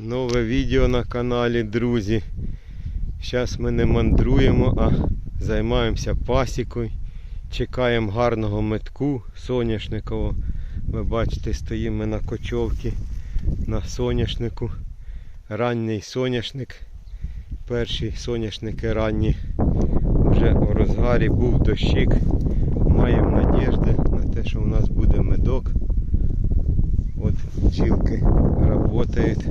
Нове відео на каналі, друзі. Зараз ми не мандруємо, а займаємося пасікою. Чекаємо гарного метку соняшникового. Ви бачите, стоїмо на кочовці на соняшнику. Ранній соняшник. Перші соняшники ранні. Вже у розгарі був дощик. Маємо надіжди на те, що у нас буде медок. От бджілки работают.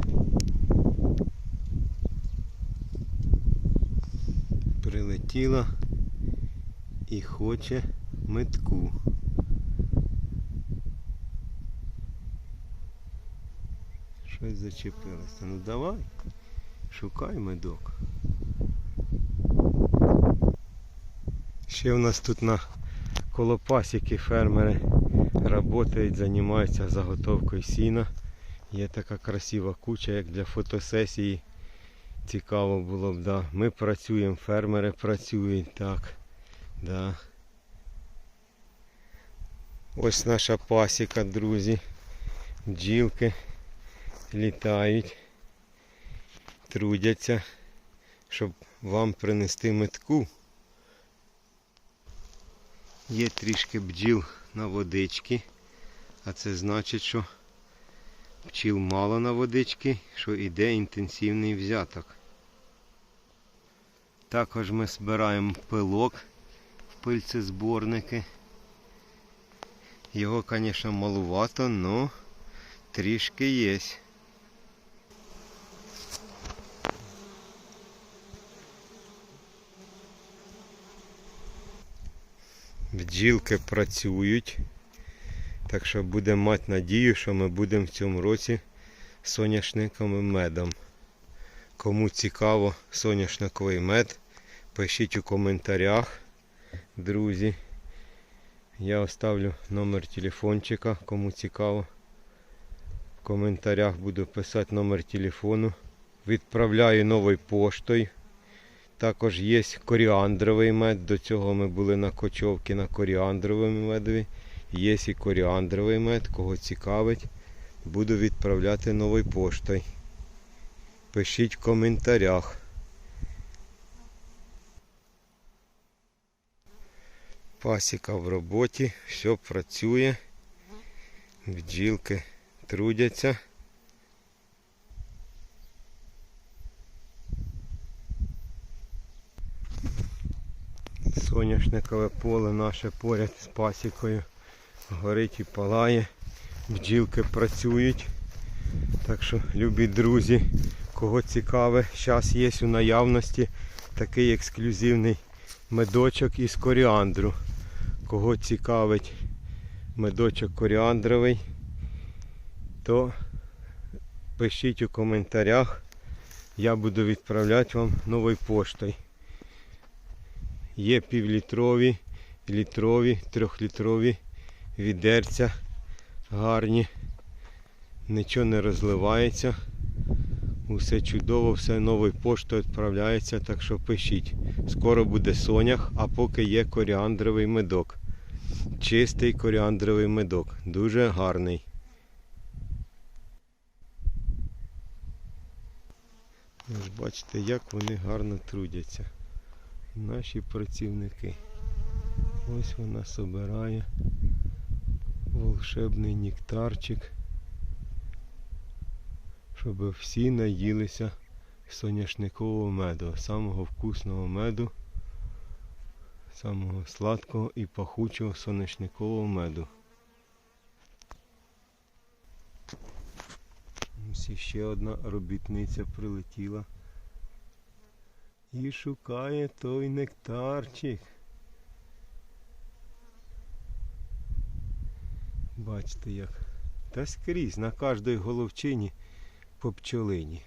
Прилетіла і хоче метку. Щось зачепилося. Ну давай, шукай медок. Ще у нас тут на коло пасіки фермери працюють, займаються заготовкою сіна. Є така красива куча, як для фотосесії. Цікаво було б, да. Ми працюємо, фермери працюють, так. Да. Ось наша пасіка, друзі. Бджілки літають, трудяться, щоб вам принести метку. Є трішки бджіл на водички, а це значить, що пчіл мало на водички, що йде інтенсивний взяток. Також ми збираємо пилок в пильцезборники. Його, звісно, малувато, але трішки є. Бджілки працюють. Так що будемо мати надію, що ми будемо в цьому році соняшником і медом. Кому цікаво соняшниковий мед, пишіть у коментарях, друзі. Я оставлю номер телефончика, кому цікаво. В коментарях буду писати номер телефону. Відправляю новою поштою. Також є коріандровий мед. До цього ми були на кочовці на коріандровому медові. Є і коріандровий мед, кого цікавить, буду відправляти новою поштою. Пишіть в коментарях. Пасіка в роботі, все працює, бджілки трудяться. Соняшникове поле наше поряд з пасікою горить і палає, бджілки працюють. Так що, любі друзі, кого цікаве, зараз є у наявності такий ексклюзивний медочок із коріандру. Кого цікавить медочок коріандровий, то пишіть у коментарях. Я буду відправляти вам новою поштою. Є півлітрові, літрові, трьохлітрові відерця гарні, нічого не розливається. Усе чудово, все новою поштою відправляється, так що пишіть. Скоро буде сонях, а поки є коріандровий медок. Чистий коріандровий медок. Дуже гарний. Ось бачите, як вони гарно трудяться. Наші працівники. Ось вона собирає волшебний нектарчик, щоб всі наїлися соняшникового меду, самого вкусного меду, самого сладкого і пахучого соняшникового меду. Ось ще одна робітниця прилетіла і шукає той нектарчик. Бачите як. Та скрізь на кожній головчині по пчолині.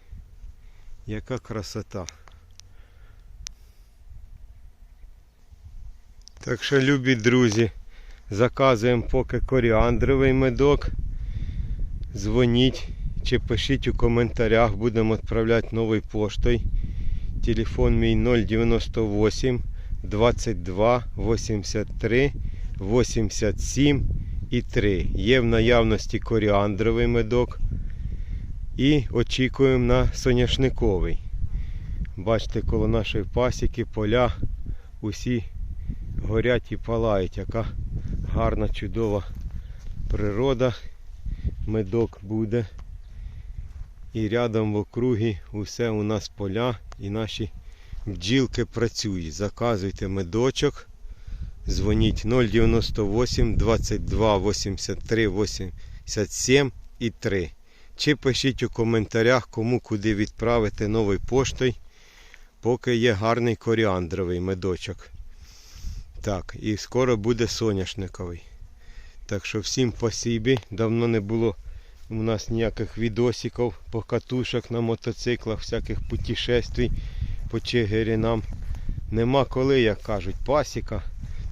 Яка красота. Так що, любі друзі, заказуємо поки коріандровий медок. Дзвоніть чи пишіть у коментарях, будемо відправляти новою поштою. Телефон мій 098 22 83 87 і 3. Є в наявності коріандровий медок. І очікуємо на соняшниковий. Бачите, коло нашої пасіки поля усі горять і палають. Яка гарна, чудова природа. Медок буде. І рядом в округі усе у нас поля і наші бджілки працюють. Заказуйте медочок. Дзвоніть 098 22 83 87 і 3. Чи пишіть у коментарях, кому куди відправити новою поштою, поки є гарний коріандровий медочок. Так, і скоро буде соняшниковий. Так що всім спасибі. Давно не було у нас ніяких відосиків, покатушок на мотоциклах, всяких путешествий по Чигиринам. Нема коли, як кажуть, пасіка.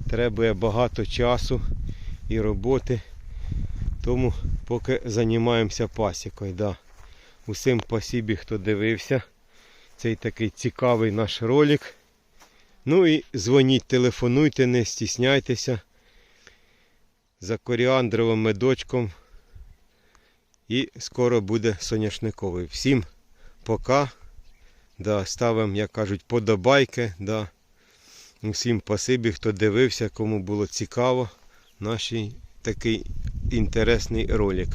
Треба багато часу і роботи. Тому поки займаємося пасікою. Да. Усім спасибі, хто дивився. Цей такий цікавий наш ролик. Ну і дзвоніть, телефонуйте, не стісняйтеся. За коріандровим медочком. І скоро буде соняшниковий. Всім пока. Да, ставимо, як кажуть, подобайки. Да. Усім спасибі, хто дивився, кому було цікаво наш такий інтересний ролик.